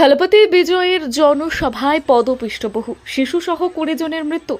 থালাপতি বিজয়ের জনসভায় পদপিষ্ট বহু শিশুসহ কুড়ি জনের মৃত্যু।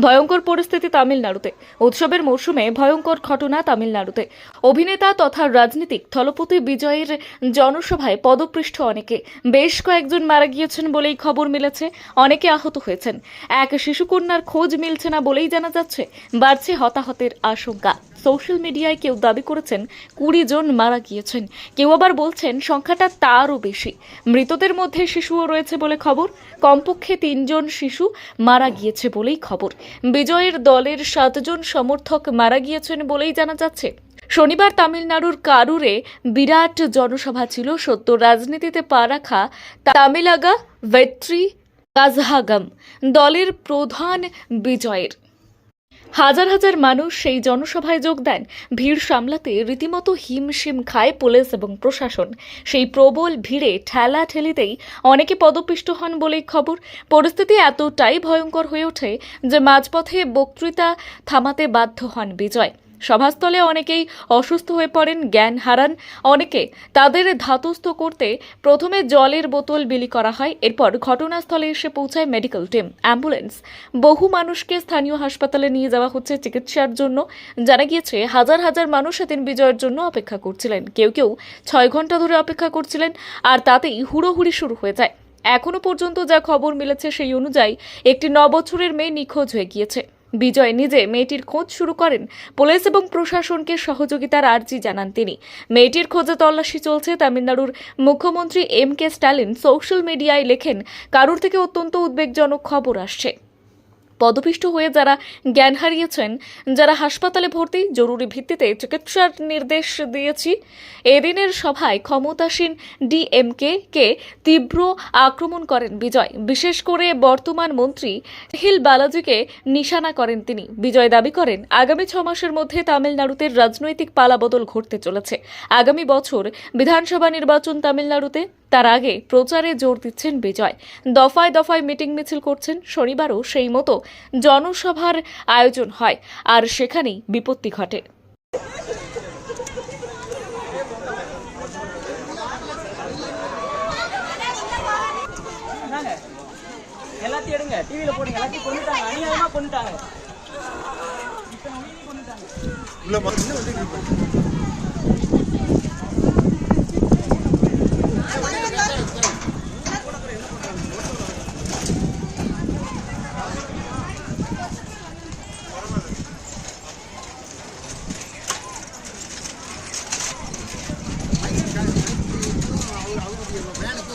ভয়ঙ্কর পরিস্থিতি তামিলনাড়ুতে। উৎসবের মরশুমে ভয়ঙ্কর ঘটনা তামিলনাড়ুতে। অভিনেতা তথা রাজনীতিক থলপতি বিজয়ের জনসভায় পদপৃষ্ঠ অনেকে। বেশ কয়েকজন মারা গিয়েছেন বলেই খবর মিলেছে। অনেকে আহত হয়েছেন। এক শিশুকন্যার খোঁজ মিলছে না বলেই জানা যাচ্ছে, বাড়ছে হতাহতের আশঙ্কা। সোশ্যাল মিডিয়ায় কেউ দাবি করেছেন কুড়ি জন মারা গিয়েছেন। কেউ আবার বলছেন সংখ্যাটা তারও বেশি। মৃতদের মধ্যে শিশুও রয়েছে বলে খবর। কমপক্ষে তিনজন শিশু মারা গিয়েছে বলেই খবর। বিজয়ের দলের সাতজন সমর্থক মারা গিয়েছেন বলেই জানা যাচ্ছে। শনিবার তামিলনাড়ুর কারুরে বিরাট জনসভা ছিল। সত্য রাজনীতিতে পা রাখা তামিলাগা ভেট্রি কাজহাগাম দলের প্রধান বিজয়ের। হাজার হাজার মানুষ সেই জনসভায় যোগ দেন। ভিড় সামলাতে রীতিমতো হিমশিম খায় পুলিশ এবং প্রশাসন। সেই প্রবল ভিড়ে ঠেলা ঠেলিতেই অনেকে পদপিষ্ট হন বলেই খবর। পরিস্থিতি এতটাই ভয়ঙ্কর হয়ে ওঠে যে মাঝপথে বক্তৃতা থামাতে বাধ্য হন বিজয়। সভাস্থলে অনেকেই অসুস্থ হয়ে পড়েন, জ্ঞান হারান। অনেকে তাদের ধাতস্থ করতে প্রথমে জলের বোতল বিলি করা হয়, এরপর ঘটনাস্থলে এসে পৌঁছায় মেডিকেল টিম। অ্যাম্বুলেন্স। বহু মানুষকে স্থানীয় হাসপাতালে নিয়ে যাওয়া হচ্ছে চিকিৎসার জন্য। জানা গিয়েছে, হাজার হাজার মানুষ সেদিন বিজয়ের জন্য অপেক্ষা করছিলেন। কেউ কেউ ছয় ঘণ্টা ধরে অপেক্ষা করছিলেন, আর তাতেই হুড়োহুড়ি শুরু হয়ে যায়। এখনও পর্যন্ত যা খবর মিলেছে সেই অনুযায়ী একটি ন বছরের মেয়ে নিখোঁজ হয়ে গিয়েছে। বিজয় নিজে মেয়েটির খোঁজ শুরু করেন। পুলিশ এবং প্রশাসনকে সহযোগিতার আর্জি জানান তিনি। মেয়েটির খোঁজে তল্লাশি চলছে তামিলনাড়ুর মুখ্যমন্ত্রী এম কে স্ট্যালিন। সোশ্যাল মিডিয়ায় লেখেন, কারুর থেকে অত্যন্ত উদ্বেগজনক খবর আসছে। পদপিষ্ট হয়ে যারা জ্ঞান হারিয়েছেন, যারা হাসপাতালে ভর্তি, জরুরি ভিত্তিতে চিকিৎসার নির্দেশ দিয়েছি। এদিনের সভায় ক্ষমতাসীন ডিএমকে কে তীব্র আক্রমণ করেন বিজয়। বিশেষ করে বর্তমান মন্ত্রী হিল বালাজিকে নিশানা করেন তিনি। বিজয় দাবি করেন, আগামী ছ মাসের মধ্যে তামিলনাড়ুতে রাজনৈতিক পালাবদল ঘটতে চলেছে। আগামী বছর বিধানসভা নির্বাচন তামিলনাড়ুতে। তার আগে প্রচারে জোর দিচ্ছেন বিজয় দফায় দফায় মিটিং মিছিল করছেন শনিবারও সেই মতো জনসভার আয়োজন হয় আর সেখানেই বিপত্তি ঘটে என்னங்க எல்லாத்தையும் எடுங்க டிவியில போடுங்க எல்லாத்தையும் கொண்டுட்டாங்க அநியாயமா கொண்டுட்டாங்க இல்ல